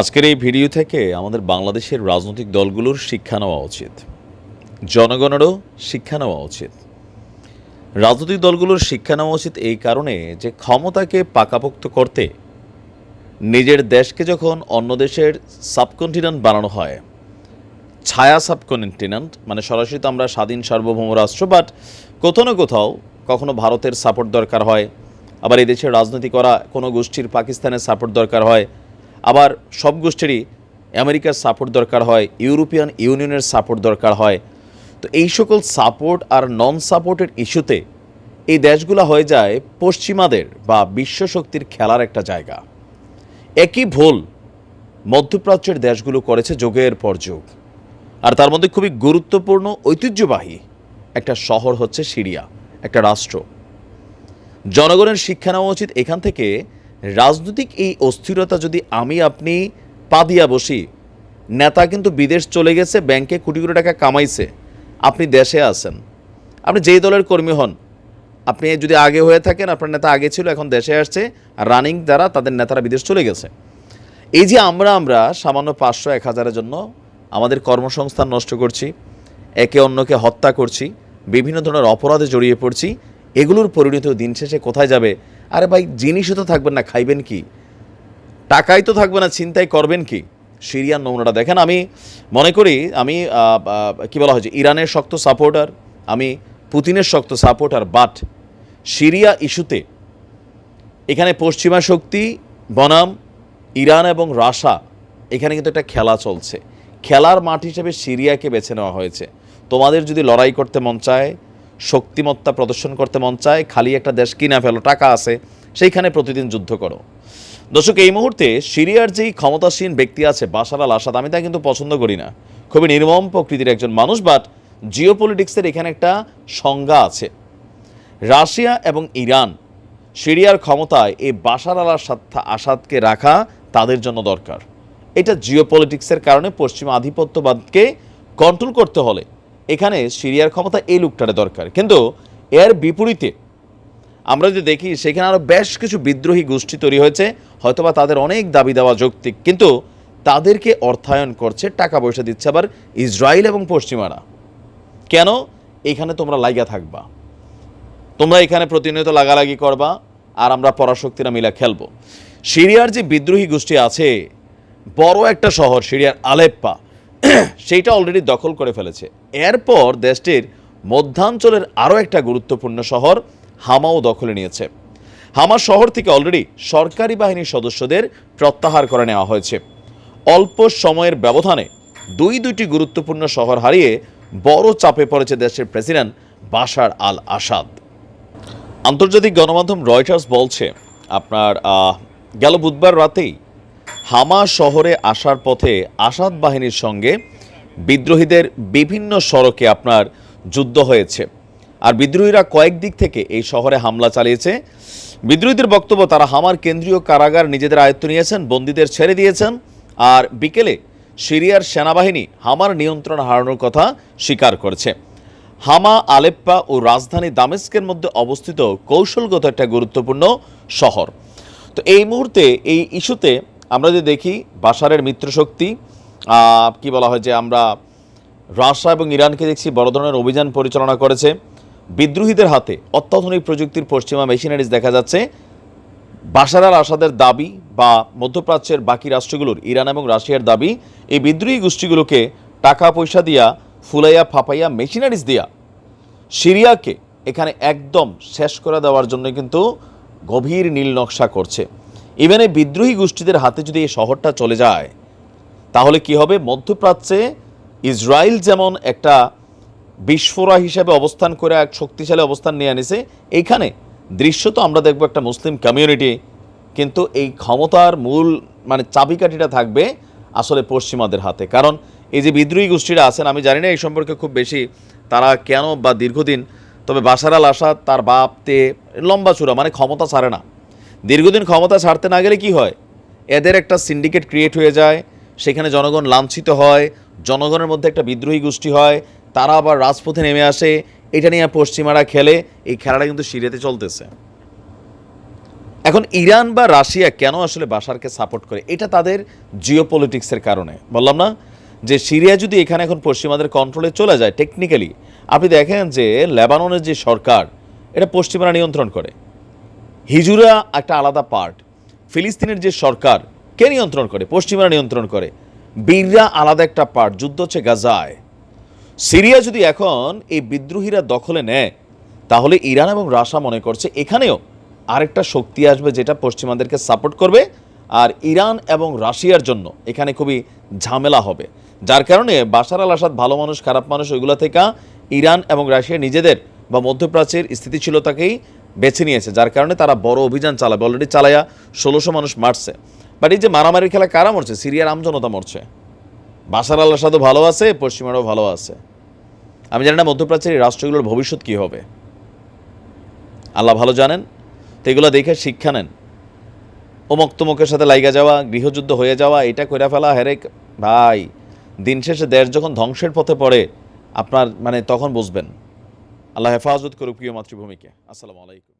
আজকের এই ভিডিও থেকে আমাদের বাংলাদেশের রাজনৈতিক দলগুলোর শিক্ষা নেওয়া উচিত। জনগণেরও শিক্ষা নেওয়া উচিত। রাজনৈতিক দলগুলোর শিক্ষা নেওয়া উচিত এই কারণে যে ক্ষমতাকে পাকাপোক্ত করতে নিজের দেশকে যখন অন্য দেশের সাবকন্টিনেন্ট বানানো হয়, ছায়া সাবকন্টিনেন্ট মানে সরাসরি তো আমরা স্বাধীন সার্বভৌম রাষ্ট্র, বাট কোথাও না কোথাও কখনো ভারতের সাপোর্ট দরকার হয়, আবার এই দেশের রাজনীতি করা, কোনো গোষ্ঠীর পাকিস্তানের সাপোর্ট দরকার হয় আবার সব গোষ্ঠীরই আমেরিকার সাপোর্ট দরকার হয়, ইউরোপিয়ান ইউনিয়নের সাপোর্ট দরকার হয়। তো এই সকল সাপোর্ট আর নন সাপোর্টের ইস্যুতে এই দেশগুলো হয়ে যায় পশ্চিমাদের বা বিশ্ব শক্তির খেলার একটা জায়গা। একই ভুল মধ্যপ্রাচ্যের দেশগুলো করেছে যোগের পর যুগ। আর তার মধ্যে খুবই গুরুত্বপূর্ণ, ঐতিহ্যবাহী একটা শহর হচ্ছে সিরিয়া, একটা রাষ্ট্র। জনগণের শিক্ষা নেওয়া উচিত এখান থেকে রাজনৈতিক এই অস্থিরতা যদি আমি, আপনি পা দিয়া বসি, নেতা কিন্তু বিদেশ চলে গেছে, ব্যাংকে কোটি কোটি টাকা কামাইছে, আপনি দেশে আছেন। আপনি যেই দলের কর্মী হন, আপনি যদি আগে হয়ে থাকেন, আপনার নেতা আগে ছিল, এখন দেশে আসছে রানিং দ্বারা তাদের নেতারা বিদেশ চলে গেছে। এই যে আমরা আমরা সামান্য পাঁচশো, এক হাজারের জন্য আমাদের কর্মসংস্থান নষ্ট করছি, একে অন্যকে হত্যা করছি, বিভিন্ন ধরনের অপরাধে জড়িয়ে পড়ছি, এগুলোর পরিণত দিন শেষে কোথায় যাবে আরে ভাই, জিনিসও তো থাকবেন না, খাইবেন কি? টাকাই তো থাকবে না চিন্তাই করবেন কি? সিরিয়ার নমুনাটা দেখেন, আমি মনে করি, আমি কি বলা হয়েছে ইরানের শক্ত সাপোর্টার, আমি পুতিনের শক্ত সাপোর্টার, বাট সিরিয়া ইস্যুতে এখানে পশ্চিমা শক্তি, বনাম, ইরান এবং রাশা, এখানে কিন্তু একটা খেলা চলছে। খেলার মাঠ হিসেবে সিরিয়াকে বেছে নেওয়া হয়েছে। তোমাদের যদি লড়াই করতে মন চায় শক্তিমত্তা প্রদর্শন করতে মন চায়, খালি একটা দেশ কিনা ফেলো, টাকা আছে, সেইখানে প্রতিদিন যুদ্ধ করো। দর্শক, এই মুহূর্তে সিরিয়ার যেই ক্ষমতাসীন ব্যক্তি আছে, বাশার আল আসাদ, আমি তা কিন্তু পছন্দ করি না। খুবই নির্মম প্রকৃতির একজন মানুষ বাট জিও পলিটিক্সের এখানে একটা সংজ্ঞা আছে। রাশিয়া এবং ইরান সিরিয়ার ক্ষমতায় এই বাশার আল আসাদ, আসাদকে রাখা তাদের জন্য দরকার। এটা জিও পলিটিক্সের কারণে পশ্চিমা আধিপত্যবাদকে কন্ট্রোল করতে হলে এখানে সিরিয়ার ক্ষমতা এই লোকটারে দরকার। কিন্তু এর বিপরীতে আমরা যদি দেখি, সেখানে আরও বেশ কিছু বিদ্রোহী গোষ্ঠী তৈরি হয়েছে, হয়তোবা তাদের অনেক দাবি দেওয়া যৌক্তিক, কিন্তু তাদেরকে অর্থায়ন করছে, টাকা পয়সা দিচ্ছে আবার ইসরায়েল এবং পশ্চিমারা। কেন? এখানে তোমরা লাইগা থাকবা। তোমরা এখানে প্রতিনিয়ত লাগালাগি করবা, আর আমরা পরাশক্তিরা মিলা খেলব। সিরিয়ার যে বিদ্রোহী গোষ্ঠী আছে, বড় একটা শহর, সিরিয়ার আলেপ্পা সেইটা অলরেডি দখল করে ফেলেছে। এরপর দেশটির মধ্যাঞ্চলের আরও একটা গুরুত্বপূর্ণ শহর, হামাও দখলে নিয়েছে। হামা শহর থেকে অলরেডি সরকারি বাহিনীর সদস্যদের প্রত্যাহার করে নেওয়া হয়েছে। অল্প সময়ের ব্যবধানে দুই দুইটি গুরুত্বপূর্ণ শহর হারিয়ে বড় চাপে পড়েছে দেশের প্রেসিডেন্ট বাশার আল আসাদ আন্তর্জাতিক গণমাধ্যম রয়টার্স বলছে, আপনার গেল বুধবার রাতেই হামা শহরে আসার পথে আসাদ বাহিনীর সঙ্গে বিদ্রোহীদের বিভিন্ন সড়কে আপনার যুদ্ধ হয়েছে। আর বিদ্রোহীরা কয়েক দিক থেকে এই শহরে হামলা চালিয়েছে। বিদ্রোহীদের বক্তব্য, তারা হামার কেন্দ্রীয় কারাগার নিজেদের আয়ত্ত নিয়েছেন, বন্দীদের ছেড়ে দিয়েছেন। আর বিকেলে সিরিয়ার সেনাবাহিনী হামার নিয়ন্ত্রণ হারানোর কথা স্বীকার করেছে। হামা, আলেপ্পা ও রাজধানী দামেস্কের মধ্যে অবস্থিত কৌশলগত একটা গুরুত্বপূর্ণ শহর। তো এই মুহূর্তে, এই ইস্যুতে আমরা যদি দেখি বাসারের মিত্রশক্তি কি বলা হয় যে আমরা রাশিয়া এবং ইরানকে দেখছি বড় ধরনের অভিযান পরিচালনা করেছে। বিদ্রোহীদের হাতে অত্যাধুনিক প্রযুক্তির পশ্চিমা মেশিনারিজ দেখা যাচ্ছে। বাশার আল আসাদের দাবি বা মধ্যপ্রাচ্যের বাকি রাষ্ট্রগুলোর, ইরান এবং রাশিয়ার দাবি, এই বিদ্রোহী গোষ্ঠীগুলোকে টাকা পয়সা দিয়া, ফুলাইয়া, ফাপাইয়া, মেশিনারিজ দিয়া সিরিয়াকে এখানে একদম শেষ করে দেওয়ার জন্য কিন্তু গভীর নীল নকশা করছে। ইভেন এই বিদ্রোহী গোষ্ঠীদের হাতে যদি এই শহরটা চলে যায়, তাহলে কি হবে? মধ্যপ্রাচ্যে ইসরায়েল যেমন একটা বিস্ফোরা হিসেবে অবস্থান করে, এক শক্তিশালী অবস্থান নিয়ে আনিছে, এইখানে দৃশ্য তো আমরা দেখব একটা মুসলিম কমিউনিটি কিন্তু এই ক্ষমতার মূল মানে চাবিকাঠিটা থাকবে আসলে পশ্চিমাদের হাতে। কারণ এই যে বিদ্রোহী গোষ্ঠীরা আছেন, আমি জানি না এই সম্পর্কে খুব বেশি, তারা কেন বা দীর্ঘদিন, তবে বাশার আল আসাদ তার বাপতে লম্বা চূড়া মানে ক্ষমতা ছাড়ে না। দীর্ঘদিন ক্ষমতা ছাড়তে না গেলে কি হয়? এদের একটা সিন্ডিকেট ক্রিয়েট হয়ে যায়, সেখানে জনগণ লাঞ্ছিত হয়, জনগণের মধ্যে একটা বিদ্রোহী গোষ্ঠী হয়, তারা আবার রাজপথে নেমে আসে। এটা নিয়ে পশ্চিমারা খেলে, এই খেলাটা কিন্তু সিরিয়াতে চলতেছে। এখন ইরান বা রাশিয়া কেন আসলে বাশারকে সাপোর্ট করে? এটা তাদের জিও পলিটিক্সের কারণে। বললাম না যে সিরিয়া যদি এখানে এখন পশ্চিমাদের কন্ট্রোলে চলে যায় টেকনিক্যালি আপনি দেখেন যে লেবাননের যে সরকার, এটা পশ্চিমারা নিয়ন্ত্রণ করে। হিজুরা একটা আলাদা পার্ট ফিলিস্তিনের যে সরকার, কে নিয়ন্ত্রণ করে? পশ্চিমারা নিয়ন্ত্রণ করে। বীররা আলাদা একটা পার্ট যুদ্ধ হচ্ছে গাজায়। সিরিয়া যদি এখন এই বিদ্রোহীরা দখলে নেয়, তাহলে ইরান এবং রাশা মনে করছে এখানেও আরেকটা শক্তি আসবে যেটা পশ্চিমাদেরকে সাপোর্ট করবে, আর ইরান এবং রাশিয়ার জন্য এখানে খুবই ঝামেলা হবে। যার কারণে বাশার আল আসাদ ভালো মানুষ, খারাপ মানুষ, ওইগুলো থেকে ইরান এবং রাশিয়া নিজেদের বা মধ্যপ্রাচ্যের স্থিতিশীলতাকেই বেছে নিয়েছে, যার কারণে তারা বড় অভিযান চালাবে। অলরেডি চালায়া ষোলোশো মানুষ মারছে। বাট এই যে মারামারির খেলা কারা মরছে? সিরিয়ার আমজনতা মরছে। বাসার আল আসাদও ভালো আছে, পশ্চিমারাও ভালো আছে। আমি জানি না মধ্যপ্রাচ্যের এই রাষ্ট্রগুলোর ভবিষ্যৎ কী হবে। আল্লাহ ভালো জানেন, তো এগুলো দেখে শিক্ষা নেন। অমুক তমুকের সাথে লাইগা যাওয়া, গৃহযুদ্ধ হয়ে যাওয়া, এটা কইরা ফেলা হেরেক ভাই, দিন শেষে দেশ যখন ধ্বংসের পথে পড়ে, আপনার মানে তখন বুঝবেন। আল্লাহ হেফাজত করুক প্রিয় মাতৃভূমিকে। আসসালামু আলাইকুম।